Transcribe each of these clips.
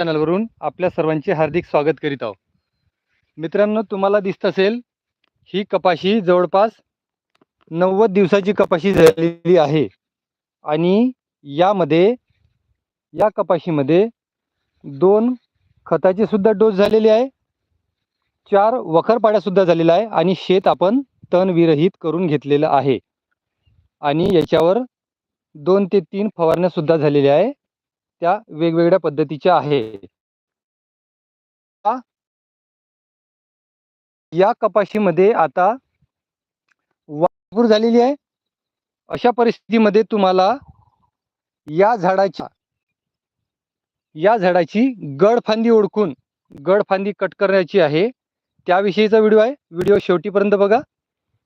चॅनलवरून आपल्या सर्वांचे हार्दिक स्वागत करीत आहोत. मित्रांनो तुम्हाला दिसत असेल ही कपाशी जवळपास नव्वद दिवसाची कपाशी झालेली आहे. आणि यामध्ये या कपाशीमध्ये दोन खताचे सुद्धा डोस झालेले आहे चार वखरपाड्या सुद्धा झालेल्या आहे आणि शेत आपण तणविरहित करून घेतलेलं आहे. आणि याच्यावर दोन ते तीन फवारण्या सुद्धा झालेल्या आहे. त्या वेगवेगळ्या पद्धतीच्या आहे या कपाशीमध्ये आता वापूर झालेली आहे. अशा परिस्थितीमध्ये तुम्हाला या झाडाच्या या झाडाची गडफांदी ओळखून गडफांदी कट करण्याची आहे. त्याविषयीचा व्हिडिओ आहे. व्हिडिओ शेवटीपर्यंत बघा.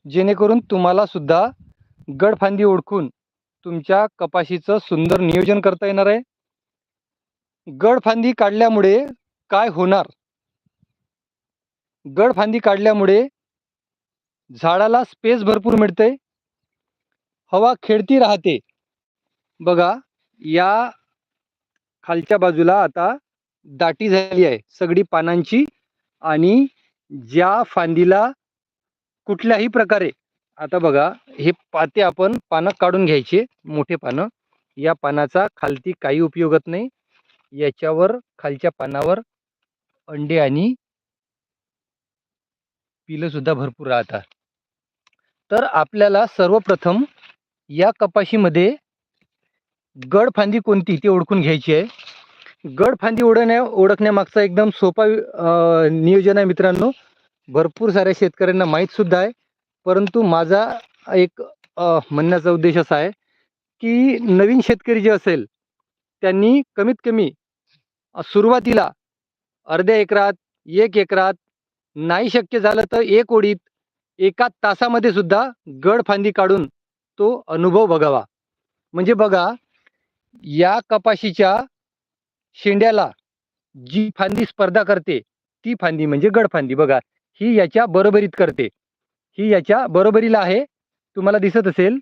जेणेकरून तुम्हाला सुद्धा गडफांदी ओळखून तुमच्या कपाशीचं सुंदर नियोजन करता येणार आहे. गडफांदी काढल्यामुळे काय होणार? गडफांदी काढल्यामुळे झाडाला स्पेस भरपूर मिळते हवा खेळती राहते. बघा या खालच्या बाजूला आता दाटी झाली आहे सगळी पानांची आणि ज्या फांदीला कुठल्याही प्रकारे आता बघा हे पाते आपण पानं काढून घ्यायचे मोठे पानं. या पानाचा खालती काही उपयोगत नाही. याच्यावर खालच्या पानावर अंडे आणि पिलं सुद्धा भरपूर राहतात. तर आपल्याला सर्वप्रथम या कपाशीमध्ये गडफांदी कोणती ती ओळखून घ्यायची आहे. गडफांदी ओढण्या ओळखण्यामागचा एकदम सोपा नियोजन आहे मित्रांनो. भरपूर साऱ्या शेतकऱ्यांना माहीत सुद्धा आहे. परंतु माझा एक म्हणण्याचा उद्देश असा आहे की नवीन शेतकरी जे असेल त्यांनी कमीत कमी सुरुवातीला अर्ध्या एकरात एक एकरात नाही शक्य झालं तर एक ओळीत एका तासामध्ये सुद्धा गडफांदी काढून तो अनुभव बघावा. म्हणजे बघा या कपाशीच्या शेंड्याला जी फांदी स्पर्धा करते ती फांदी म्हणजे गडफांदी बघा ही याच्या बरोबरीत करते. ही याच्या बरोबरीला आहे तुम्हाला दिसत असेल.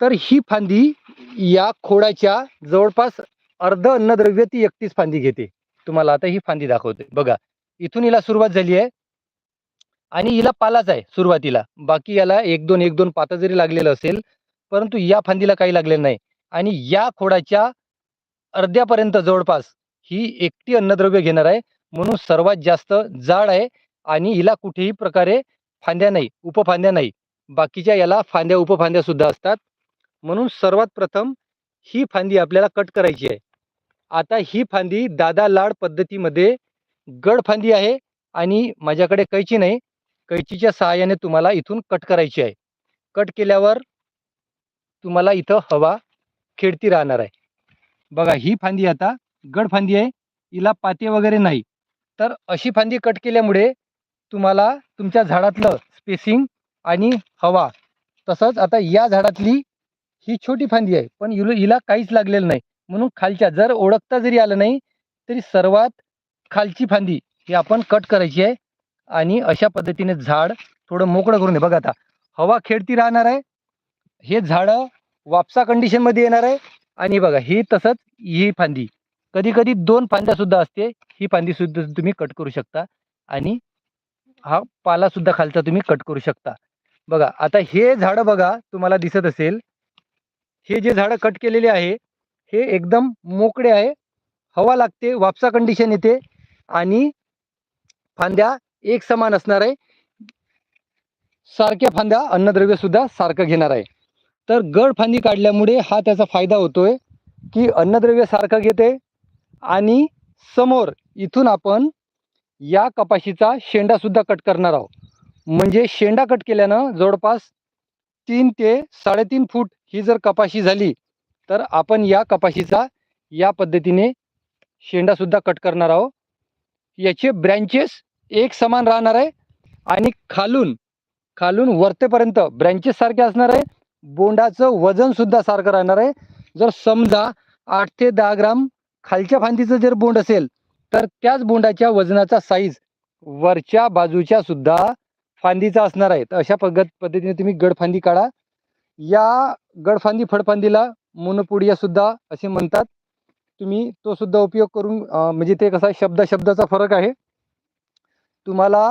तर ही फांदी या खोडाच्या जवळपास अर्ध अन्नद्रव्य ती एकटीच फांदी घेते. तुम्हाला आता ही फांदी दाखवते. बघा इथून हिला सुरुवात झाली आहे आणि हिला पालाच आहे सुरुवातीला. बाकी याला एक दोन एक दोन पातं जरी लागलेलं असेल परंतु या फांदीला काही लागलेलं नाही. आणि या खोडाच्या अर्ध्यापर्यंत जवळपास ही एकटी अन्नद्रव्य घेणार आहे. म्हणून सर्वात जास्त जाड आहे आणि हिला कुठेही प्रकारे फांद्या नाही उपफांद्या नाही. बाकीच्या याला फांद्या उपफांद्या सुद्धा असतात. म्हणून सर्वात प्रथम ही फांदी आपल्याला कट करायची आहे. आता ही फांदी दादा लाड पद्धतीमध्ये गड फांदी आहे आणि माझ्याकडे कैची नाही. कैचीच्या सहाय्याने तुम्हाला इथून कट करायची आहे. कट केल्यावर तुम्हाला इथं हवा खेळती राहणार आहे. बघा ही फांदी आता गड फांदी आहे. हिला पाते वगैरे नाही. तर अशी फांदी कट केल्यामुळे तुम्हाला तुमच्या झाडातलं स्पेसिंग आणि हवा तसंच आता या झाडातली ही छोटी फांदी आहे. पण हिला हिला काहीच लागलेलं नाही. म्हणून खालच्या जर ओळखता जरी आलं नाही तरी सर्वात खालची फांदी ही आपण कट करायची आहे. आणि अशा पद्धतीने झाड थोडं मोकळं करून दे. बघा आता हवा खेळती राहणार आहे. हे झाडं वापसा कंडिशनमध्ये येणार आहे. आणि बघा ही तसंच ही फांदी. कधी कधी दोन फांद्या सुद्धा असते. ही फांदी सुद्धा तुम्ही कट करू शकता. आणि हा पाला सुद्धा खालचा तुम्ही कट करू शकता. बघा आता हे झाडं बघा तुम्हाला दिसत असेल. हे जे झाडं कट केलेले आहे हे एकदम मोकळे आहे. हवा लागते वापसा कंडिशन येते आणि फांद्या एक समान असणार आहे. सारख्या फांद्या अन्नद्रव्य सुद्धा सारखं घेणार आहे. तर गड फांदी काढल्यामुळे हा त्याचा फायदा होतोय की अन्नद्रव्य सारखं घेते आणि समोर इथून आपण या कपाशीचा शेंडा सुद्धा कट करणार आहोत. म्हणजे शेंडा कट केल्यानं जवळपास तीन ते साडेतीन फूट ही जर कपाशी झाली तर आपण या कपाशीचा या पद्धतीने शेंडासुद्धा कट करणार आहोत. याचे ब्रँचेस एक समान राहणार आहे आणि खालून खालून वरतेपर्यंत ब्रँचेस सारखे असणार आहे. बोंडाचं वजन सुद्धा सारखं राहणार आहे. जर समजा आठ ते दहा ग्राम खालच्या फांदीचं जर बोंड असेल तर त्याच बोंडाच्या वजनाचा साईज वरच्या बाजूच्या सुद्धा फांदीचा असणार आहे तर अशा पद्धत पद्धतीने तुम्ही गडफांदी काढा. या गडफांदी फडफांदीला मोनोपोडिया सुद्धा असे म्हणतात. तुम्ही तो सुद्धा उपयोग करून म्हणजे ते कसा शब्द शब्दाचा फरक आहे. तुम्हाला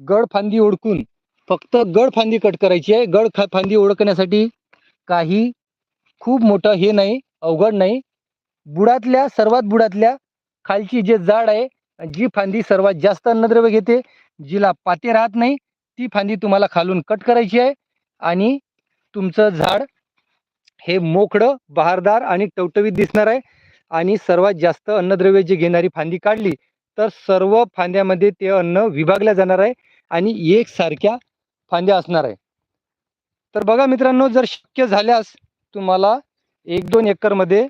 गडफांदी ओळखून फक्त गडफांदी कट करायची आहे. गड फांदी ओळखण्यासाठी काही खूप मोठं हे नाही अवघड नाही. बुडातल्या सर्वात बुडातल्या खालची जे जाड आहे जी फांदी सर्वात जास्त अन्नद्रव्य घेते जिला पाते राहत नाही ती फांदी तुम्हाला खालून कट करायची आहे आणि तुमचं झाड हे मोकळं बहारदार आणि टवटवीत दिसणार आहे. आणि सर्वात जास्त अन्नद्रव्य जी घेणारी फांदी काढली तर सर्व फांद्यामध्ये ते अन्न विभागल्या जाणार आहे आणि एकसारख्या फांद्या असणार आहे. तर बघा मित्रांनो जर शक्य झाल्यास तुम्हाला एक दोन एकरमध्ये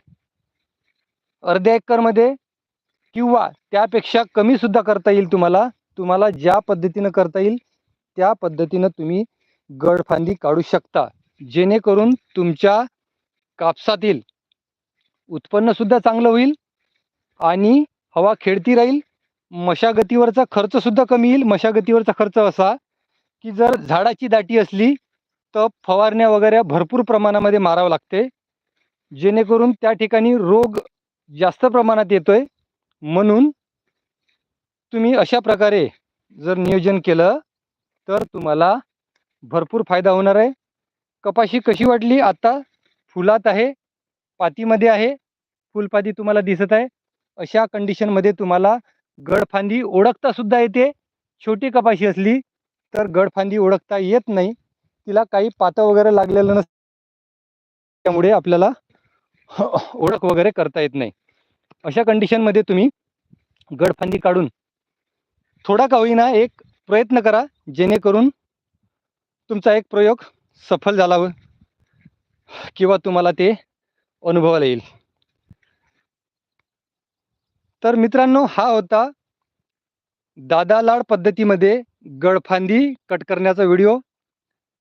अर्ध्या एकरमध्ये किंवा त्यापेक्षा कमी सुद्धा करता येईल तुम्हाला. तुम्हाला ज्या पद्धतीनं करता येईल त्या पद्धतीनं तुम्ही गडफांदी काढू शकता. जेणेकरून तुमच्या कापसातील उत्पन्नसुद्धा चांगलं होईल आणि हवा खेळती राहील. मशागतीवरचा खर्चसुद्धा कमी येईल. मशागतीवरचा खर्च असा की जर झाडाची दाटी असली तर फवारण्या वगैरे भरपूर प्रमाणामध्ये मारावं लागते. जेणेकरून त्या ठिकाणी रोग जास्त प्रमाणात येतोय. म्हणून तुम्ही अशा प्रकारे जर नियोजन केलं तर तुम्हाला भरपूर फायदा होणार आहे. कपाशी कशी वाटली आता फुलात आहे पातीमध्ये आहे फुलपाती तुम्हाला दिसत आहे. अशा कंडिशनमध्ये तुम्हाला गडफांदी ओळखता सुद्धा येते. छोटी कपाशी असली तर गडफांदी ओळखता येत नाही. तिला काही पातं वगैरे लागलेलं नस त्यामुळे आपल्याला ओळख वगैरे करता येत नाही. अशा कंडिशनमध्ये तुम्ही गडफांदी काढून थोडा का होईना एक प्रयत्न करा जेणेकरून तुमचा एक प्रयोग सफल झाला हो, किंवा तुम्हाला ते अनुभवाला येईल. तर मित्रांनो हा होता दादा लाड पद्धतीमध्ये गडफांदी कट करण्याचा व्हिडिओ.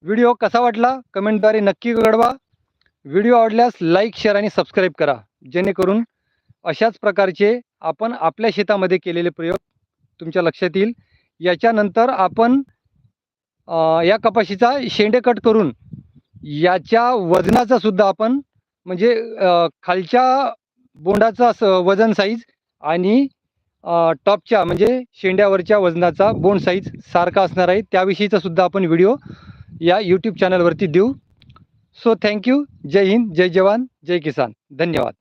व्हिडिओ कसा वाटला कमेंटद्वारे नक्की कळवा. व्हिडिओ आवडल्यास लाईक शेअर आणि सबस्क्राईब करा जेणेकरून अशाच प्रकारचे आपण आपल्या शेतामध्ये केलेले प्रयोग तुमच्या लक्षात येईल. याच्यानंतर आपण या कपाशीचा शेंडे कट करून याच्या वजनाचा सुद्धा आपण म्हणजे खालच्या बोंडाचा वजन साईज आणि टॉपच्या म्हणजे शेंड्यावरच्या वजनाचा बोंड साईज सारखा असणार आहे. त्याविषयीचा सुद्धा आपण व्हिडिओ या यूट्यूब चॅनलवरती देऊ. सो थँक्यू जय हिंद. जय जवान. जय किसान. धन्यवाद.